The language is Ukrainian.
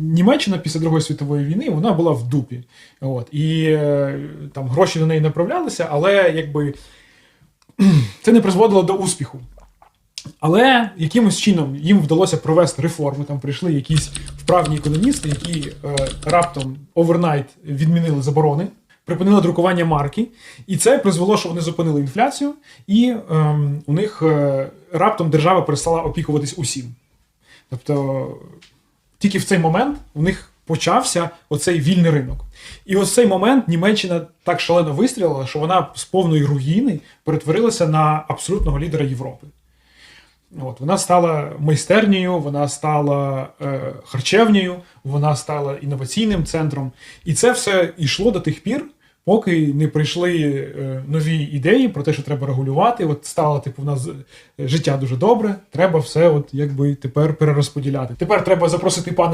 Німеччина після Другої світової війни вона була в дупі. От, і е, там гроші до неї направлялися, але якби це не призводило до успіху. Але якимось чином їм вдалося провести реформи. Там прийшли якісь вправні економісти, які е, раптом овернайт відмінили заборони, припинили друкування марки, і це призвело, що вони зупинили інфляцію, і ем, у них е, раптом держава перестала опікуватись усім. Тобто тільки в цей момент у них почався оцей вільний ринок. І ось цей момент Німеччина так шалено вистрілила, що вона з повної руїни перетворилася на абсолютного лідера Європи. От, вона стала майстернею, вона стала е, харчевнею, вона стала інноваційним центром. І це все йшло до тих пір, поки не прийшли е, нові ідеї про те, що треба регулювати. От стало, типу, в нас е, життя дуже добре, треба все, от якби тепер перерозподіляти. Тепер треба запросити пана